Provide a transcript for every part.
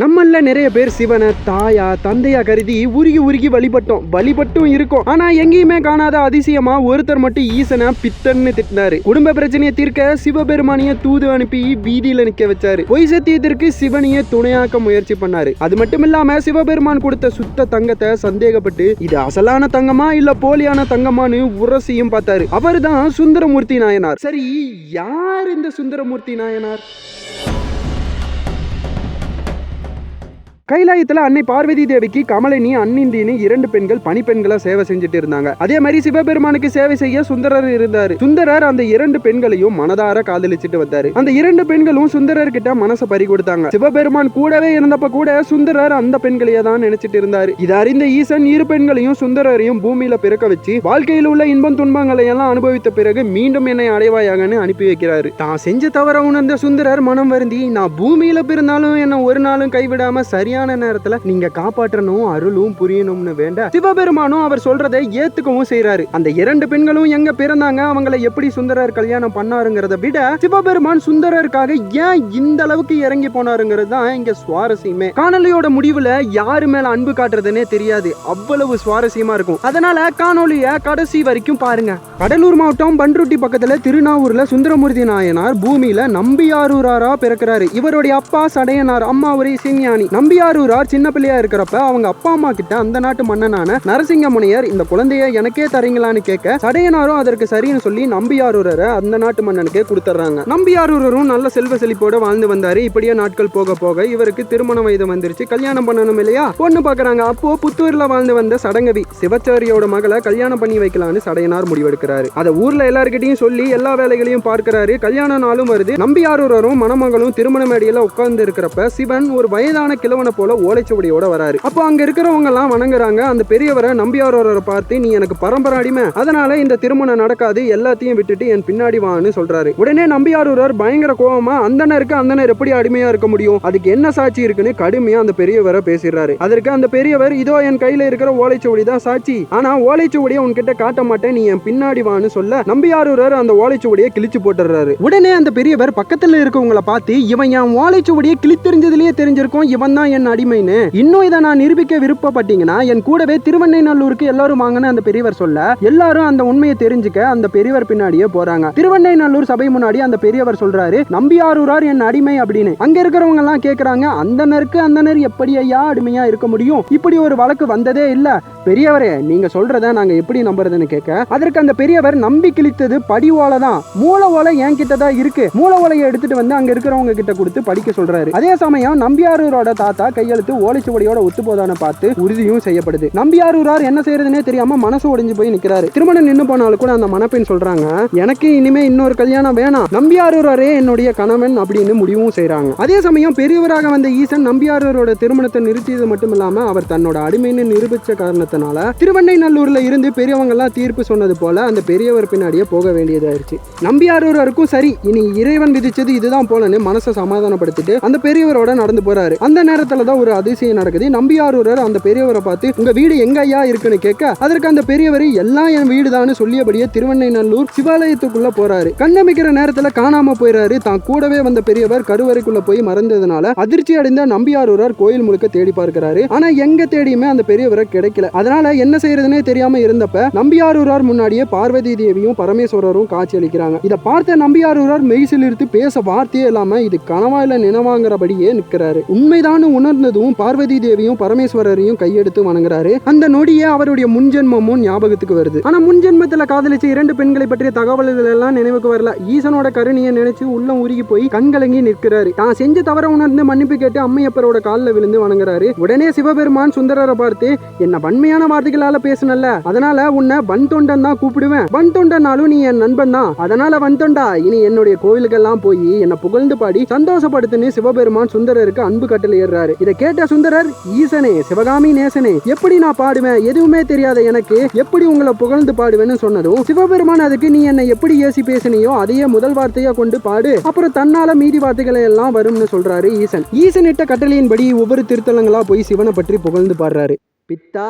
நம்மள நிறைய பேர் சிவனை தாயா தந்தையா கருதி உருகி உருகி வழிபட்டோம். வழிபட்டும் இருக்கும். ஆனா எங்கேயுமே காணாத அதிசயமா ஒருத்தர் மட்டும் ஈசனை பித்தன்னு திட்டினாரு. குடும்ப பிரச்சனையை தீர்க்க சிவபெருமானிய தூது அனுப்பி வீதியில நிக்க வச்சாரு. பொய் சத்தியத்திற்கு சிவனிய துணையாக்க முயற்சி பண்ணாரு. அது மட்டும் இல்லாம சிவபெருமான் கொடுத்த சுத்த தங்கத்தை சந்தேகப்பட்டு இது அசலான தங்கமா இல்ல போலியான தங்கமான்னு உரசியும் பார்த்தாரு. அவர் தான் சுந்தரமூர்த்தி நாயனார். சரி யார் இந்த சுந்தரமூர்த்தி நாயனார்? கைலாயத்துல அன்னை பார்வதி தேவிக்கு கமலினி அன்னிந்தினி இரண்டு பெண்கள் பணிப்பெண்களா சேவை செஞ்சுட்டு இருந்தாங்க. அதே மாதிரி சிவபெருமானுக்கு சேவை செய்ய சுந்தரர் இருந்தாரு. சுந்தரர் அந்த இரண்டு பெண்களையும் மனதார காதலிச்சுட்டு வந்தாரு. அந்த இரண்டு பெண்களும் சுந்தரர் கிட்ட மனசை பறி கொடுத்தாங்க. சிவபெருமான் கூடவே இருந்தப்ப கூட சுந்தரர் அந்த பெண்களையே தான் நினைச்சிட்டு இருந்தாரு. இது அறிந்த ஈசன் இரு பெண்களையும் சுந்தரரையும் பூமியில பிறக்க வச்சு வாழ்க்கையில் உள்ள இன்பம் துன்பங்களை எல்லாம் அனுபவித்த பிறகு மீண்டும் என்னை அடைவாயாகன்னு அனுப்பி வைக்கிறாரு. தான் செஞ்ச தவற உணர்ந்த சுந்தரர் மனம் வருந்தி நான் பூமியில பிறந்தாலும் என்ன ஒரு நாளும் கைவிடாம சரியான நேரத்துல நீங்க காப்பாற்றணும் அருளும் புரியணும்னு வேண்ட சிவபெருமானும் அவர் சொல்றதை ஏத்துக்கவும் செய்யறாரு அந்த இரண்டு பெண்களும் எங்க பிறந்தாங்க? அவங்கள எப்படி சுந்தரர் கல்யாணம் பண்ணாருங்கிறத விட சிவபெருமான் சுந்தரருக்காக ஏன் இந்த அளவுக்கு இறங்கி போனாருங்கிறது தான் இங்க சுவாரஸ்யமே. காணொலியோட முடிவுல யாரு மேல அன்பு காட்டுறதுன்னே தெரியாது. அவ்வளவு சுவாரஸ்யமா இருக்கும். அதனால காணொலிய கடைசி வரைக்கும் பாருங்க. கடலூர் மாவட்டம் பன்ருட்டி பக்கத்துல திருநாவூர்ல சுந்தரமூர்த்தி நாயனார் பூமியில நம்பியாரூராரா பிறக்கிறாரு. இவருடைய அப்பா சடையனார் அம்மா ஒரு நம்பியார் திருவாரூரார் சின்ன பிள்ளையா இருக்கிறப்ப அவங்க அப்பா அம்மா கிட்ட அந்த நாட்டு மன்னனான நரசிங்க முனியர் இந்த குழந்தைய எனக்கே தரீங்களான்னு கேட்க சடையனாரும் அதற்கு சரின்னு சொல்லி நம்பியாரூரரை அந்த நாட்டு மன்னனுக்கே கொடுத்துட்றாங்க நம்பியாரூரரும் நல்ல செல்வ செழிப்போட வாழ்ந்து வந்தாரு. இப்படியே நாட்கள் போக போக இவருக்கு திருமண வயது வந்துருச்சு. கல்யாணம் பண்ணணும் இல்லையா? பொண்ணு பாக்குறாங்க. அப்போ புத்தூர்ல வாழ்ந்து வந்த சடங்கவி சிவச்சாரியோட மகளை கல்யாணம் பண்ணி வைக்கலாம்னு சடையனார் முடிவெடுக்கிறாரு. அதை ஊர்ல எல்லாருக்கிட்டையும் சொல்லி எல்லா வேலைகளையும் பார்க்கிறாரு. கல்யாண நாளும் வருது. நம்பியாரூரரும் மணமகளும் திருமண மேடையில உட்கார்ந்து இருக்கிறப்ப சிவன் ஒரு வயதான கிழவனை போல ஓலைச்சுவடியோட வராரு. அப்போ அங்க இருக்கிறவங்க எல்லாம் வணங்குறாங்க. அந்த பெரியவரை நம்பியாரூரரை பார்த்து நீ எனக்கு பரம்பரை அடிமை. அதனால இந்த திருமணம் நடக்காது. எல்லாத்தையும் விட்டுட்டு என் பின்னாடி வான்னு சொல்றாரு. உடனே நம்பியாரூரர் பயங்கர கோவமா அந்தனருக்கு அந்தனர் எப்படி அடிமையா இருக்க முடியும்? அதுக்கு என்ன சாட்சி இருக்குன்னு கடுமையா அந்த பெரியவரை பேசிடுறாரு. அதற்கு அந்த பெரியவர் இதோ என் கையில இருக்கிற ஓலைச்சுவடி தான் சாட்சி. ஆனா ஓலைச்சுவடியை உன்கிட்ட காட்ட மாட்டேன். நீ என் பின்னாடி வான்னு சொல்ல நம்பியாரூரர் அந்த ஓலைச்சுவடியை கிழிச்சு போட்டுறாரு உடனே அந்த பெரியவர் பக்கத்துல இருக்கவங்கள பார்த்து இவன் என் ஓலைச்சுவடியை கிழித்தெறிஞ்சதுலயே தெரிஞ்சிருக்கும். இவன் தான் என் அடிமைன்னு இன்னும் இதை நான் நிரூபிக்க விருப்பப்பட்டீங்கன்னா என் கூடவே திருவண்ணைநல்லூருக்கு எல்லாரும் வாங்கன்னு அந்த பெரியவர் சொல்ல எல்லாரும் அந்த உண்மையை தெரிஞ்சுக்க அந்த பெரியவர் பின்னாடியே போறாங்க. திருவண்ணைநல்லூர் சபை முன்னாடி அந்த பெரியவர் சொல்றாரு நம்பியாரூரார் என் அடிமை அப்படின்னு. அங்க இருக்கிறவங்க எல்லாம் கேக்குறாங்க அந்தனருக்கு அந்தனர் எப்படி ஐயா அடிமையா இருக்க முடியும்? இப்படி ஒரு வழக்கு வந்ததே இல்ல. பெரியவரே நீங்க சொல்றத நாங்க எப்படி நம்புறதுன்னு கேட்க அதற்கு அந்த பெரியவர் நம்பி கிழித்தது படி ஓலை தான். மூல ஓலை என் கிட்ட தான் இருக்கு. மூல ஓலையை எடுத்துட்டு வந்து அங்க இருக்கிறவங்க கிட்ட கொடுத்து படிக்க சொல்றாரு. அதே சமயம் நம்பியாரூரோட தாத்தா கையெழுத்து ஓலைச்சுவடியோட ஒத்து போதான பார்த்து உறுதியும் செய்யப்படுது. நம்பியாரூரார் என்ன செய்யறதுனே தெரியாம மனசு ஒடிஞ்சு போய் நிக்கிறாரு. திருமணம் நின்னு போனாலும் கூட அந்த மணப்பெண் சொல்றாங்க எனக்கு இனிமே இன்னொரு கல்யாணம் வேணாம். நம்பியாரூரரே என்னுடைய கணவன் அப்படின்னு முடிவும் செய்றாங்க. அதே சமயம் பெரியவராக வந்த ஈசன் நம்பியாரூரோட திருமணத்தை நிறுத்தியது மட்டும் இல்லாம அவர் தன்னோட அடிமைன்னு நிரூபிச்ச காரணத்தினால திருவண்ணைநல்லூர்ல இருந்து பெரியவங்க எல்லாம் தீர்ப்பு சொன்னது போல அந்த பெரியவர் பின்னாடியே போக வேண்டியதாயிருச்சு. நம்பியாரூரருக்கும் சரி இனி இறைவன் விதிச்சது இதுதான் போலன்னு மனசை சமாதானப்படுத்திட்டு அந்த பெரியவரோட நடந்து போறாரு. அந்த நேரத்துல தான் ஒரு அதிசயம் நடக்குது. நம்பியாரூரர் அந்த பெரியவரை பார்த்து உங்க வீடு எங்க ஐயா இருக்குன்னு கேட்க அதற்கு அந்த பெரியவர் எல்லாம் என் வீடுதான்னு சொல்லியபடியே திருவண்ணைநல்லூர் சிவாலயத்துக்குள்ள போறாரு. கண்ணமிக்கிற நேரத்துல காணாம போயிறாரு. தான் கூடவே வந்த பெரியவர் கருவறைக்குள்ள போய் மறந்ததுனால அதிர்ச்சி அடைந்த நம்பியாரூரர் கோயில் முழுக்க தேடி பார்க்கிறாரு. ஆனா எங்க தேடியுமே அந்த பெரியவரை கிடைக்கல. அதனால என்ன செய்யறதுனே தெரியாம இருந்தப்ப நம்பியாரூரார் முன்னாடியே பார்வதி தேவியும் பரமேஸ்வரரும் காட்சி அளிக்கிறாங்க. இதை பார்த்த நம்பியாரூரார் மெய்சிலிருத்து பேச வார்த்தையே இல்லாம இது கனவா இல்ல நினைவாங்கிறபடியே நிக்கிறாரு உண்மைதான் உணர்ந்ததும் பார்வதி தேவியும் பரமேஸ்வரரையும் கையெடுத்து வணங்குறாரு. அந்த நொடியே அவருடைய முன்ஜென்மமும் ஞாபகத்துக்கு வருது. ஆனா முன்ஜென்மத்துல காதலிச்ச இரண்டு பெண்களை பற்றிய தகவல்கள் எல்லாம் நினைவுக்கு வரல. ஈசனோட கருணையை நினைச்சு உள்ளம் உருகி போய் கண்கலங்கி நிற்கிறாரு. தான் செஞ்ச தவற உணர்ந்து மன்னிப்பு கேட்டு அம்மையப்பரோட காலில் விழுந்து வணங்குறாரு. உடனே சிவபெருமான் சுந்தரரை பார்த்து என்ன வன்மையான வார்த்தைகளால பேசணும்ல அதனால உன்னை வன் தொண்டன் தான் கூப்பிடுவேன். வன் தொண்டனாலும் நீ என் நண்பன் தான். அதனால வன் தொண்டா? இனி என்னுடைய கோவிலுக்கெல்லாம் போய் என்னை புகழ்ந்து பாடி சந்தோஷப்படுத்துன்னு சிவபெருமான் சுந்தரருக்கு அன்பு கட்டளை ஏறாரு இதை கேட்ட சுந்தரர் ஈசனே சிவகாமி நேசனே எப்படி நான் பாடுவேன்? எதுவுமே தெரியாத எனக்கு எப்படி உங்களை புகழ்ந்து பாடுவேன்னு சொன்னதும் சிவபெருமான் அதுக்கு நீ என்னை எப்படி ஏசி பேசினியோ அதையே முதல் வார்த்தையா கொண்டு பாடு. அப்புறம் தன்னால மீதி வார்த்தைகளை எல்லாம் வரும்னு சொல்றாரு ஈசன். ஈசன் இட்ட கட்டளையின்படி ஒவ்வொரு திருத்தலங்களா போய் சிவனை பற்றி புகழ்ந்து பாடுறாரு. பித்தா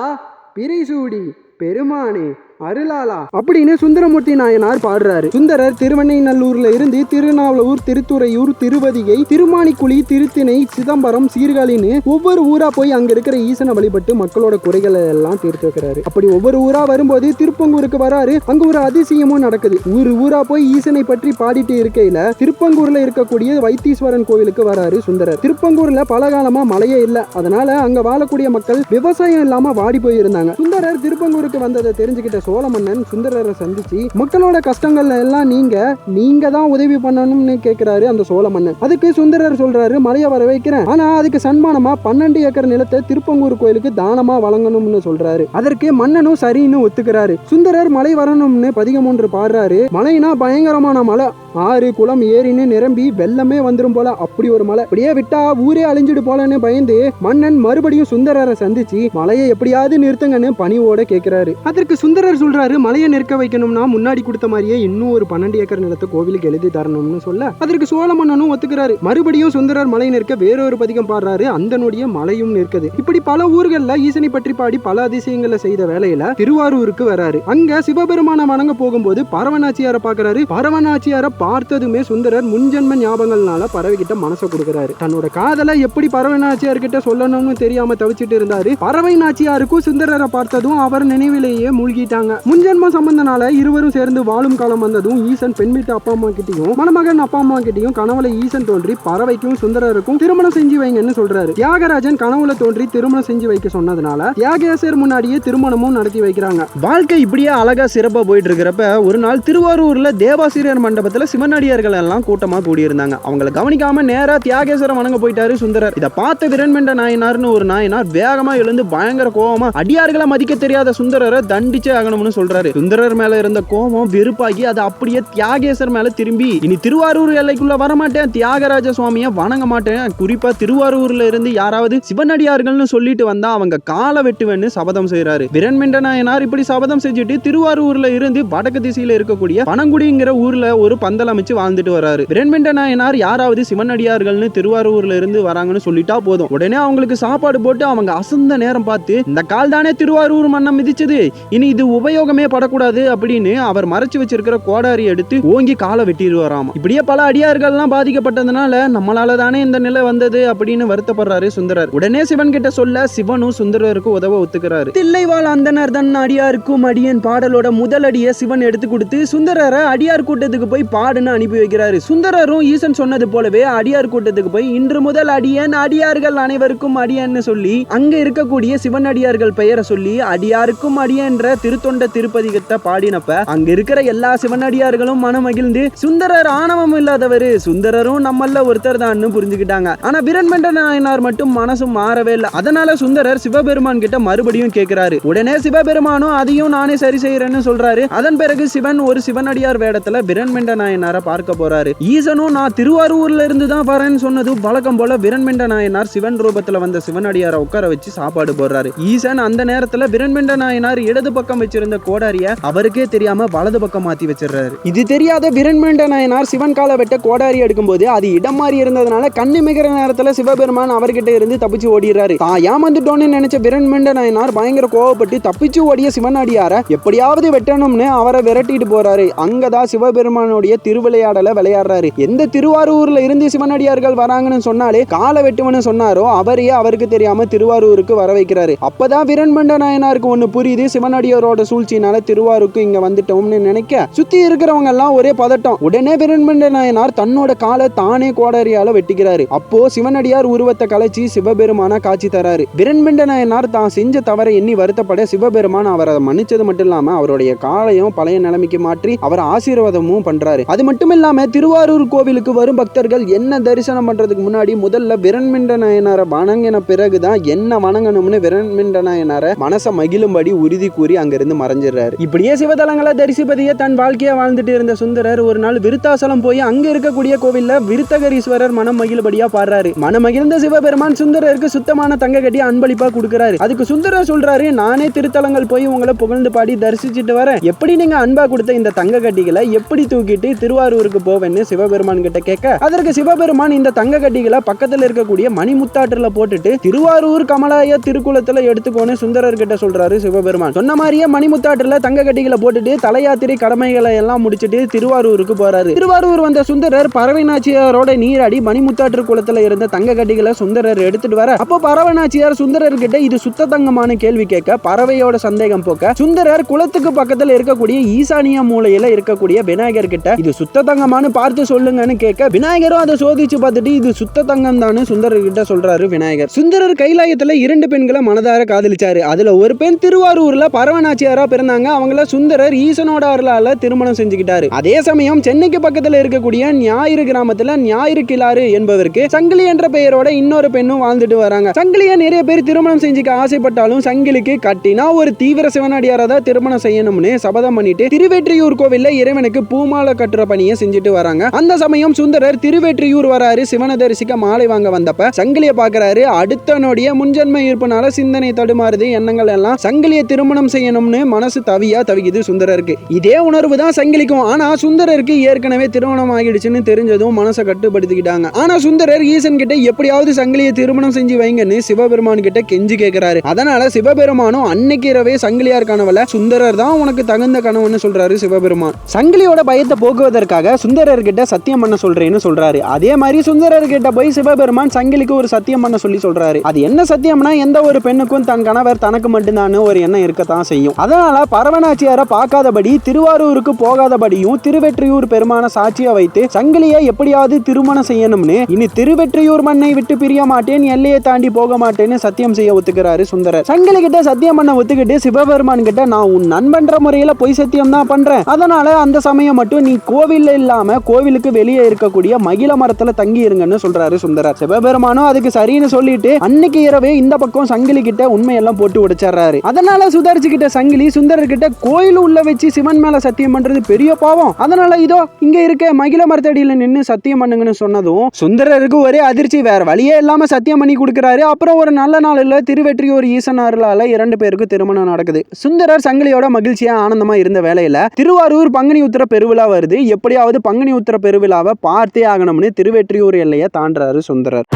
பிரிசூடி பெருமானே அருளாளா? அப்படின்னு சுந்தரமூர்த்தி நாயனார் பாடுறாரு. சுந்தரர் திருவண்ணைநல்லூர்ல இருந்து திருநாவலூர் திருத்துறையூர் திருவதிகை திருமானிக்குழி திருத்திணை சிதம்பரம் சீர்காழின்னு ஒவ்வொரு ஊரா போய் அங்க இருக்கிற ஈசனை வழிபட்டு மக்களோட குறைகளை எல்லாம் தீர்த்து வைக்கிறாரு. அப்படி ஒவ்வொரு ஊரா வரும்போது திருப்பங்கூருக்கு வராரு. அங்க ஒரு அதிசயமும் நடக்குது. ஊரு ஊரா போய் ஈசனை பற்றி பாடிட்டு இருக்கையில திருப்பங்கூர்ல இருக்கக்கூடிய வைத்தீஸ்வரன் கோவிலுக்கு வராரு சுந்தரர். திருப்பங்கூர்ல பல காலமா மழையே இல்ல. அதனால அங்க வாழக்கூடிய மக்கள் விவசாயம் இல்லாம வாடி போயிருந்தாங்க. சுந்தரர் திருப்பங்கூருக்கு வந்ததை தெரிஞ்சுக்கிட்ட சோழ மன்னன் சுந்தரரை சந்திச்சு மக்களோட கஷ்டங்கள்ல எல்லாம் நீங்க நீங்க தான் உதவி பண்ணணும்னு கேக்குறாரு அந்த சோழ மன்னன் அதுக்கு சுந்தரர் சொல்றாரு மலையை வர வைக்கிறேன். ஆனா அதுக்கு சன்மானமா பன்னெண்டு ஏக்கர் நிலத்தை திருப்பங்கூர் கோயிலுக்கு தானமா வழங்கணும்னு சொல்றாரு. அதற்கு மன்னனும் சரின்னு ஒத்துக்கிறாரு. சுந்தரர் மலை வரணும்னு பதிகம் ஒன்று பாடுறாரு. மலைனா பயங்கரமான மலை. ஆறு குளம் ஏரின்னு நிரம்பி வெள்ளமே வந்துரும் போல. அப்படி ஒரு மலை. அப்படியே விட்டா ஊரே அழிஞ்சிடு போலன்னு பயந்து மன்னன் மறுபடியும் சுந்தரரை சந்திச்சு மலையை எப்படியாவது நிறுத்துங்கன்னு பணிவோட கேக்குறாரு. அதற்கு சுந்தரர் சொல்றாரு மலையை நிற்க வைக்கணும்னா முன்னாடி கொடுத்த மாதிரியே இன்னும் ஒரு பன்னெண்டு ஏக்கர் நிலத்தை கோவிலுக்கு எழுதி தரணும்னு சொல்ல அதற்கு சோழ மன்னனும் ஒத்துக்கிறாரு. மறுபடியும் சுந்தரர் மலை நிற்க வேறொரு பதிகம் பாடுறாரு அந்த நொடிய மலையும் நிற்குது இப்படி பல ஊர்கள்ல ஈசனை பற்றி பாடி பல அதிசயங்களை செய்த வேலையில திருவாரூருக்கு வராரு. அங்க சிவபெருமான வணங்க போகும்போது பரவநாச்சியார பாக்குறாரு. பரவநாச்சியார பார்த்ததுமே சுந்தரர் முன்ஜென்ம ஞாபகங்கள்னால பறவைகிட்ட மனசை கொடுக்குறாரு. தன்னோட காதலை எப்படி பறவைநாச்சியார் கிட்ட சொல்லணும்னு தெரியாம தவிச்சிட்டு இருந்தாரு. பறவை நாச்சியாருக்கும் சுந்தரரை பார்த்ததும் அவர் நினைவிலேயே மூழ்கிட்டாங்க. முன்ஜென்ம சம்பந்தனால இருவரும் சேர்ந்து வாழும் காலம் வந்ததும் ஈசன் பெண் வீட்டு அப்பா அம்மா கிட்டையும் மணமகன் அப்பா அம்மா கிட்டயும் கனவுல ஈசன் தோன்றி பறவைக்கும் சுந்தரருக்கும் திருமணம் செஞ்சு வைங்கன்னு சொல்றாரு. தியாகராஜன் கனவுல தோன்றி திருமணம் செஞ்சு வைக்க சொன்னதுனால தியாகேசர் முன்னாடியே திருமணமும் நடத்தி வைக்கிறாங்க. வாழ்க்கை இப்படியே அழகா சிறப்பா போயிட்டு இருக்கிறப்ப ஒரு நாள் திருவாரூர்ல தேவாசிரியர் மண்டபத்துல சிவனடியார்கள் எல்லாம் கூட்டமா கூடியிருந்தாங்க. அவங்களை கவனிக்காம நேரா தியாகேஸ்வரம் வணங்க போயிட்டாரு சுந்தரர். இதை பார்த்த விரண்மெண்ட நாயனார்னு ஒரு நாயனார் வேகமா எழுந்து பயங்கர கோவமா அடியார்களை மதிக்க தெரியாத சுந்தரரை தண்டிச்சே ஆகணும்னு சொல்றாரு. சுந்தரர் மேல இருந்த கோபம் வெறுப்பாகி அது அப்படியே தியாகேசர் மேல திரும்பி இனி திருவாரூர் எல்லைக்குள்ள வரமாட்டேன். தியாகராஜ சுவாமியை வணங்க மாட்டேன். குறிப்பா திருவாரூர்ல இருந்து யாராவது சிவனடியார்கள்னு சொல்லிட்டு வந்தா அவங்க காலை வெட்டுவேன்னு சபதம் செய்யறாரு விரண்மெண்ட நாயனார் இப்படி சபதம் செஞ்சுட்டு திருவாரூர்ல இருந்து வடக்கு திசையில இருக்கக்கூடிய பனங்குடிங்கிற ஊர்ல ஒரு பந்தல் அமைச்சு வாழ்ந்துட்டு வராரு. விரண்மெண்ட நாயனார் யாராவது சிவனடியார்கள்னு திருவாரூர்ல இருந்து வராங்கன்னு சொல்லிட்டா போதும். உடனே அவங்களுக்கு சாப்பாடு போட்டு அவங்க அசந்த நேரம் பார்த்து இந்த கால் தானே திருவாரூர் மன்னம் மிதிச்சது. இனி இது உபயோகமே படக்கூடாது அப்படின்னு அவர் மறைச்சு வச்சிருக்கிற கோடாரி எடுத்து ஓங்கி காலை வெட்டிடுவாராம். இப்படியே பல அடியார்கள்லாம் பாதிக்கப்பட்டதுனால நம்மளால தானே இந்த நிலை வந்தது அப்படின்னு வருத்தப்படுறாரு சுந்தரர். உடனே சிவன் கிட்ட சொல்ல சிவனும் சுந்தரருக்கு உதவ ஒத்துக்கிறாரு. தில்லைவாழ் அந்தனர் தன் அடியாருக்கும் அடியன் பாடலோட முதல் அடியை சிவன் எடுத்து கொடுத்து சுந்தரரை அடியார் கூட்டத்துக்கு போய் பாடுன்னு அனுப்பி வைக்கிறாரு. சுந்தரரும் ஈசன் சொன்னது போலவே அடியார் கூட்டத்துக்கு போய் இன்று முதல் அடியன் அடியார்கள் அனைவருக்கும் அடியன்னு சொல்லி அங்க இருக்கக்கூடிய சிவன் அடியார்கள் பெயரை சொல்லி அடியாருக்கும் அடியன்ற கொண்ட திருப்பதிகத்தை பாடினப்ப அங்க இருக்கிற எல்லா சிவனடியார்களும் மனம் மகிழ்ந்து சுந்தரர் ஆணவம் இல்லாதவரு சுந்தரரும் நம்மள ஒருத்தர் தான் புரிஞ்சுக்கிட்டாங்க. ஆனா பிரன்மண்ட நாயனார் மட்டும் மனசும் மாறவே இல்லை. அதனால சுந்தரர் சிவபெருமான் கிட்ட மறுபடியும் கேட்கிறாரு உடனே சிவபெருமானும் அதையும் நானே சரி செய்யறேன்னு சொல்றாரு. அதன் பிறகு சிவன் ஒரு சிவனடியார் வேடத்துல பிரன்மெண்ட நாயனாரை பார்க்க போறாரு. ஈசனும் நான் திருவாரூர்ல இருந்து தான் வரேன்னு சொன்னது வழக்கம் போல பிரன்மெண்ட நாயனார் சிவன் ரூபத்துல வந்த சிவனடியாரை உட்கார வச்சு சாப்பாடு போடுறாரு. ஈசன் அந்த நேரத்துல பிரன்மெண்ட நாயனார் இடது பக்கம் வச்சு வச்சிருந்த கோடாரிய அவருக்கே தெரியாம வலது பக்கம் மாத்தி வச்சிடுறாரு. இது தெரியாத விரண்மெண்ட நாயனார் சிவன் காலை வெட்ட கோடாரி எடுக்கும்போது அது இடம் மாறி இருந்ததுனால கண்ணு மிகிற நேரத்துல சிவபெருமான் அவர்கிட்ட இருந்து தப்பிச்சு ஓடிடுறாரு. தான் ஏமாந்துட்டோன்னு நினைச்ச விரண்மெண்ட நாயனார் பயங்கர கோவப்பட்டு தப்பிச்சு ஓடிய சிவனடியார எப்படியாவது வெட்டணும்னு அவரை விரட்டிட்டு போறாரு. அங்கதான் சிவபெருமானுடைய திருவிளையாடலை விளையாடுறாரு. எந்த திருவாரூர்ல இருந்து சிவனடியார்கள் வராங்கன்னு சொன்னாலே காலை வெட்டுவனு சொன்னாரோ அவரையே அவருக்கு தெரியாம திருவாரூருக்கு வர வைக்கிறாரு. அப்பதான் விரண்மண்ட நாயனாருக்கு ஒண்ணு புரியுது சிவனடியாரோட சூழ்ச்சியினால திருவாரூருக்கு இங்க வந்துட்டோம்னு நினைக்க சுத்தி இருக்கிறவங்க எல்லாம் ஒரே பதட்டம். உடனே விரண்மண்ட நாயனார் தன்னோட காலை தானே கோடரியால வெட்டிக்கிறாரு அப்போ சிவனடியார் உருவத்தை கலைச்சி சிவபெருமானா காட்சி தராரு. விரண்மண்ட நாயனார் தான் செஞ்ச தவறை எண்ணி வருத்தப்பட சிவபெருமான் அவரை மன்னிச்சது மட்டும் இல்லாம அவருடைய காலையும் பழைய நிலைமைக்கு மாற்றி அவர் ஆசீர்வாதமும் பண்றாரு. அது மட்டும் இல்லாம திருவாரூர் கோவிலுக்கு வரும் பக்தர்கள் என்ன தரிசனம் பண்றதுக்கு முன்னாடி முதல்ல விரண்மிண்ட நாயனாரை வணங்கின பிறகுதான் என்ன வணங்கணும்னு விரண்மிண்ட நாயனாரை மனசை மகிழும்படி உறுதி கூறி அங்கிருந்து மறைஞ்சிடுறாரு. இப்படியே சிவதலங்களை தரிசிப்பதையே தன் வாழ்க்கையை வாழ்ந்துட்டு இருந்த சுந்தரர் ஒரு நாள் விருத்தாசலம் போய் அங்க இருக்கக்கூடிய கோவில்ல விருத்தகரீஸ்வரர் மனம் மகிழ்படியா பாடுறாரு. மனம் மகிழ்ந்த சிவபெருமான் சுந்தரருக்கு சுத்தமான தங்க கட்டி அன்பளிப்பா கொடுக்குறாரு. அதுக்கு சுந்தரர் சொல்றாரு நானே திருத்தலங்கள் போய் உங்களை புகழ்ந்து பாடி தரிசிச்சுட்டு வரேன். எப்படி நீங்க அன்பா கொடுத்த இந்த தங்க கட்டிகளை எப்படி தூக்கிட்டு திருவாரூருக்கு போவேன்னு சிவபெருமான் கிட்ட கேட்க அதற்கு சிவபெருமான் இந்த தங்க கட்டிகளை பக்கத்துல இருக்கக்கூடிய மணிமுத்தாற்றுல போட்டுட்டு திருவாரூர் கமலாய திருக்குளத்துல எடுத்துக்கோன்னு சுந்தரர் கிட்ட சொல்றாரு சிவபெருமான். சொன்ன மாதிரியே மணி மணிமுத்தாற்றுல தங்க கட்டிகளை போட்டுட்டு தலையாத்திரை கடமைகளை எல்லாம் முடிச்சுட்டு திருவாரூருக்கு போறாரு. திருவாரூர் வந்த சுந்தரர் பறவைநாச்சியாரோட நீராடி மணிமுத்தாற்று குளத்துல இருந்த தங்க கட்டிகளை சுந்தரர் எடுத்துட்டு வர. அப்போ பறவைநாச்சியார் சுந்தரர் கிட்ட இது சுத்த தங்கமான கேள்வி கேட்க பறவையோட சந்தேகம் போக்க சுந்தரர் குளத்துக்கு பக்கத்துல இருக்கக்கூடிய ஈசானிய மூலையில இருக்கக்கூடிய விநாயகர் கிட்ட இது சுத்த தங்கமானு பார்த்து சொல்லுங்கன்னு கேட்க விநாயகரும் அதை சோதிச்சு பார்த்துட்டு இது சுத்த தங்கம் தானு சுந்தரர் கிட்ட சொல்றாரு விநாயகர். சுந்தரர் கைலாயத்துல இரண்டு பெண்களை மனதார காதலிச்சாரு. அதுல ஒரு பெண் திருவாரூர்ல பரவநாச்சியாரா பிறந்தாங்க. அவங்கள சுந்தரர் ஈசனோட அருளால திருமணம் செஞ்சுக்கிட்டாரு. அதே சமயம் சென்னைக்கு பக்கத்துல இருக்கக்கூடிய ஞாயிறு கிராமத்துல ஞாயிறு கிளாறு என்பவருக்கு சங்கிலி என்ற பெயரோட இன்னொரு பெண்ணும் வாழ்ந்துட்டு வராங்க. சங்கிலிய நிறைய பேர் திருமணம் செஞ்சுக்க ஆசைப்பட்டாலும் சங்கிலிக்கு கட்டினா ஒரு தீவிர சிவனடியாரை தான் திருமணம் செய்யணும்னு சபதம் பண்ணிட்டு திருவெற்றியூர் கோவில்ல இறைவனுக்கு பூமாலை கட்டுற பணியை செஞ்சுட்டு வராங்க. அந்த சமயம் சுந்தரர் திருவெற்றியூர் வராரு. சிவனை தரிசிக்க மாலை வாங்க வந்தப்ப சங்கிலிய பாக்குறாரு. அடுத்த நொடிய முன்ஜன்ம ஈர்ப்புனால சிந்தனை தடுமாறுது எண்ணங்கள் எல்லாம். சங்கிலிய திருமணம் செய்யணும்னு மனசு தவியா தவிக்குது சுந்தரருக்கு. இதே உணர்வு தான் சங்கிலிக்கும். ஆனா சுந்தரருக்கு ஏற்கனவே திருமணம் ஆகிடுச்சுன்னு தெரிஞ்சதும் மனசை கட்டுப்படுத்திக்கிட்டாங்க. ஆனா சுந்தரர் ஈசன் கிட்ட எப்படியாவது சங்கிலியை திருமணம் செஞ்சு வைங்கன்னு சிவபெருமான் கிட்ட கெஞ்சி கேட்கிறாரு அதனால சிவபெருமானும் அன்னைக்கு இரவே சங்கிலியார் கனவுல சுந்தரர் தான் உனக்கு தகுந்த கனவுன்னு சொல்றாரு சிவபெருமான். சங்கிலியோட பயத்தை போக்குவதற்காக சுந்தரர் கிட்ட சத்தியம் பண்ண சொல்றேன்னு சொல்றாரு. அதே மாதிரி சுந்தரர் கிட்ட போய் சிவபெருமான் சங்கிலிக்கு ஒரு சத்தியம் பண்ண சொல்லி சொல்றாரு. அது என்ன சத்தியம்னா எந்த ஒரு பெண்ணுக்கும் தன் கணவர் தனக்கு மட்டும்தான் ஒரு எண்ணம் இருக்கத்தான் செய்யும். அதான் அதனால பரவனாச்சியாரை பார்க்காதபடி திருவாரூருக்கு போகாதபடியும் திருவெற்றியூர் பெருமான சாட்சியை வைத்து சங்கிலியை எப்படியாவது திருமணம் செய்யணும்னு இனி திருவெற்றியூர் மண்ணை விட்டு பிரிய மாட்டேன் எல்லையை தாண்டி போக மாட்டேன்னு சத்தியம் செய்ய ஒத்துக்கிறாரு சுந்தரர். சங்கிலி கிட்ட சத்தியம் பண்ண ஒத்துக்கிட்டு சிவபெருமான் கிட்ட நான் உன் நண்பன்ற முறையில பொய் சத்தியம் தான் பண்றேன். அதனால அந்த சமயம் மட்டும் நீ கோவில் இல்லாம கோவிலுக்கு வெளியே இருக்கக்கூடிய மகிழ மரத்துல தங்கி இருங்கன்னு சொல்றாரு சுந்தரர். சிவபெருமானும் அதுக்கு சரின்னு சொல்லிட்டு அன்னைக்கு இரவே இந்த பக்கம் சங்கிலி கிட்ட உண்மையெல்லாம் போட்டு உடைச்சாரு அதனால சுதர்ச்சிக்கிட்ட சங்கிலி சுந்தரர் கிட்ட கோயில் உள்ள வச்சு சிவன் மேல சத்தியம் பண்றது பெரிய பாவம். அதனால இதோ இங்க இருக்க மகிழ மரத்தடியில நின்னு சத்தியம் பண்ணுங்கன்னு சொன்னதும் சுந்தரருக்கு ஒரே அதிர்ச்சி வேற வழியே இல்லாம சத்தியம் பண்ணி கொடுக்கறாரு. அப்புறம் ஒரு நல்ல நாளில் திருவெற்றியூர் ஈசன் அருளால இரண்டு பேருக்கு திருமணம் நடக்குது. சுந்தரர் சங்கிலியோட மகிழ்ச்சியா ஆனந்தமா இருந்த வேலையில திருவாரூர் பங்குனி உத்திர பெருவிழா வருது. எப்படியாவது பங்குனி உத்திர பெருவிழாவை பார்த்தே ஆகணும்னு திருவெற்றியூர் எல்லையை தாண்டுறாரு சுந்தரர்.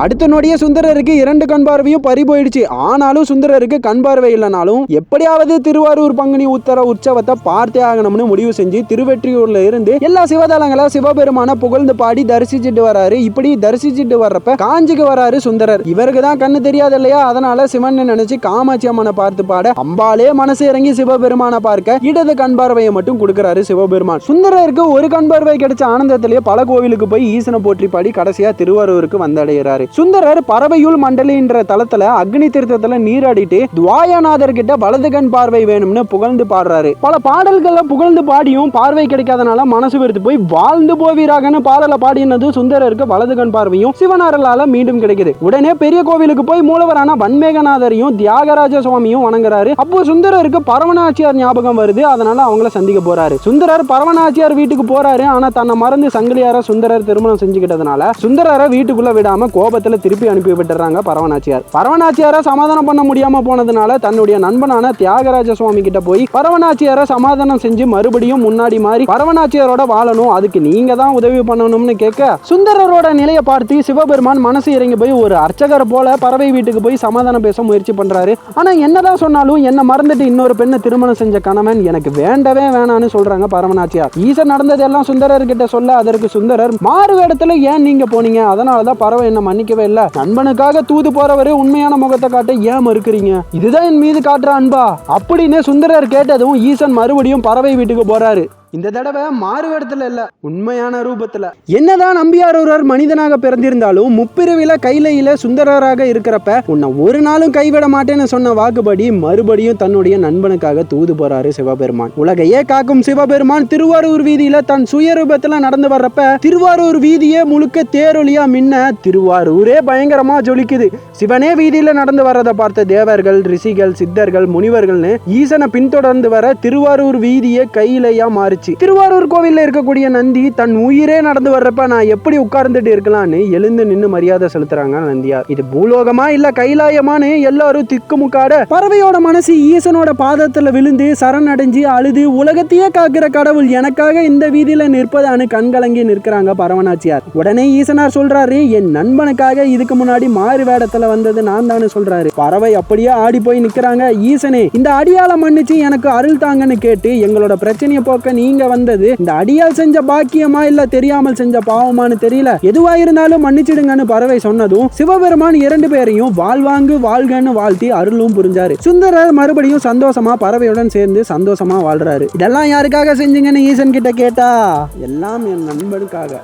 அடுத்த நொடியே சுந்தரருக்கு இரண்டு கண் பார்வையும் பறி போயிடுச்சு. ஆனாலும் சுந்தரருக்கு கண் பார்வை இல்லைனாலும் எப்படியாவது திருவாரூர் பங்குனி உத்தர உற்சவத்தை பார்த்தே ஆகணும்னு முடிவு செஞ்சு திருவெற்றியூர்ல இருந்து எல்லா சிவதலங்களா சிவபெருமான புகழ்ந்து பாடி தரிசிச்சுட்டு வராரு. இப்படி தரிசிச்சுட்டு வர்றப்ப காஞ்சிக்கு வராரு சுந்தரர். இவருக்கு தான் கண்ணு தெரியாது இல்லையா? அதனால சிவன் நினைச்சு காமாட்சி அம்மனை பார்த்து பாட அம்பாலே மனசு இறங்கி சிவபெருமானை பார்க்க இடது கண் பார்வையை மட்டும் கொடுக்கறாரு சிவபெருமான். சுந்தரருக்கு ஒரு கண் பார்வை கிடைச்ச ஆனந்தத்திலேயே பல கோவிலுக்கு போய் ஈசனை போற்றி பாடி கடைசியா திருவாரூருக்கு வந்தடைகிறாரு. சுந்தரர் பறவையுள் மண்டலின்ற தளத்துல அக்னி தீர்த்தத்துல நீராடிட்டு துவாயநாதர் கிட்ட வலது கண் பார்வை வேணும்னு புகழ்ந்து பாடுறாரு. பல பாடல்களை புகழ்ந்து பாடியும் பார்வை கிடைக்காதனால மனசு வெறுத்து போய் வாழ்ந்து போவீராகன்னு பாடலை பாடினது சுந்தரருக்கு வலது கண் பார்வையும் சிவனரலால மீண்டும் கிடைக்குது. உடனே பெரிய கோவிலுக்கு போய் மூலவரான வன்மேகநாதரையும் தியாகராஜ சுவாமியும் வணங்குறாரு. அப்போ சுந்தரருக்கு பரவனாச்சியார் ஞாபகம் வருது. அதனால அவங்கள சந்திக்க போறாரு. சுந்தரர் பரவனாச்சியார் வீட்டுக்கு போறாரு. ஆனா தன்னை மறந்து சங்கிலியார சுந்தரர் திருமணம் செஞ்சுக்கிட்டதுனால சுந்தரரை வீட்டுக்குள்ள விடாம கோபத்தில் திருப்பி அனுப்பி விட்டுறாங்க பரவனாச்சியார் பரவனாச்சியாரை சமாதானம் பண்ண முடியாம போனதுனால தன்னுடைய நண்பனான தியாகராஜ சுவாமி கிட்ட போய் பரவநாச்சியாரை சமாதானம் செஞ்சு மறுபடியும் முன்னாடி மாறி பரவநாச்சியாரோட வாழணும். அதுக்கு நீங்க தான் உதவி பண்ணணும்னு கேட்க சுந்தரரோட நிலையை பார்த்து சிவபெருமான் மனசு இறங்கி போய் ஒரு அர்ச்சகர் போல பறவை வீட்டுக்கு போய் சமாதானம் பேச முயற்சி பண்றாரு. ஆனா என்னதான் சொன்னாலும் என்ன மறந்துட்டு இன்னொரு பெண்ணை திருமணம் செஞ்ச கணவன் எனக்கு வேண்டவே வேணான்னு சொல்றாங்க பரவநாச்சியார். ஈசன் நடந்ததெல்லாம் சுந்தரர் கிட்ட சொல்ல அதற்கு சுந்தரர் மாறு இடத்துல ஏன் நீங்க போனீங்க? அதனாலதான் பறவை என்ன நினைக்கவே இல்ல. நண்பனுக்காக தூது போறவரே உண்மையான முகத்தை காட்ட ஏன் மறுக்கிறீங்க? இதுதான் என் மீது காட்டுற அன்பா? அப்படின்னு சுந்தரர் கேட்டதும் ஈசன் மறுபடியும் பறவை வீட்டுக்கு போறாரு. இந்த தடவை மாறு இல்லை இல்ல உண்மையான ரூபத்துல. என்னதான் நம்பியாரூரர் மனிதனாக பிறந்திருந்தாலும் முப்பிறவில கைலையில சுந்தரராக இருக்கிறப்ப உன்னை ஒரு நாளும் கைவிட மாட்டேன்னு சொன்ன வாக்குப்படி மறுபடியும் தன்னுடைய நண்பனுக்காக தூது போறாரு சிவபெருமான். உலகையே காக்கும் சிவபெருமான் திருவாரூர் வீதியில தன் சுயரூபத்துல நடந்து வர்றப்ப திருவாரூர் வீதியே முழுக்க தேரொலியா மின்ன திருவாரூரே பயங்கரமா ஜொலிக்குது. சிவனே வீதியில நடந்து வர்றதை பார்த்த தேவர்கள் ரிஷிகள் சித்தர்கள் முனிவர்கள்னு ஈசனை பின்தொடர்ந்து வர திருவாரூர் வீதியே கையிலையா மாறிச்சு. போச்சு திருவாரூர் கோவிலில் இருக்கக்கூடிய நந்தி தன் உயிரே நடந்து வர்றப்ப நான் எப்படி உட்கார்ந்துட்டு இருக்கலாம்னு எழுந்து நின்று மரியாதை செலுத்துறாங்க நந்தியார். இது பூலோகமா இல்ல கைலாயமான்னு எல்லாரும் திக்குமுக்காட பறவையோட மனசு ஈசனோட பாதத்துல விழுந்து சரணடைஞ்சு அழுது உலகத்தையே காக்கிற கடவுள் எனக்காக இந்த வீதியில நிற்பதானு கண்கலங்கி நிற்கிறாங்க பரவனாச்சியார் உடனே ஈசனார் சொல்றாரு என் நண்பனுக்காக இதுக்கு முன்னாடி மாறு வேடத்துல வந்தது நான் தானே சொல்றாரு. பறவை அப்படியே ஆடி போய் நிக்கிறாங்க. ஈசனே இந்த அடியால மன்னிச்சு எனக்கு அருள் தாங்கன்னு கேட்டு எங்களோட பிரச்சனையை போக்க நீ நீங்க வந்தது. இந்த அடியால் செஞ்ச பாக்கியமா இல்ல தெரியாமல் செஞ்ச பாவமான்னு தெரியல. எதுவா இருந்தாலும் மன்னிச்சிடுங்கன்னு பறவை சொன்னதும் சிவபெருமான் இரண்டு பேரையும் வாழ்வாங்கு வாழ்கன்னு வாழ்த்தி அருளும் புரிஞ்சாரு. சுந்தரர் மறுபடியும் சந்தோஷமா பறவையுடன் சேர்ந்து சந்தோஷமா வாழ்றாரு. இதெல்லாம் யாருக்காக செஞ்சீங்கன்னு ஈசன் கிட்ட கேட்டா? எல்லாம் என் நண்பனுக்காக.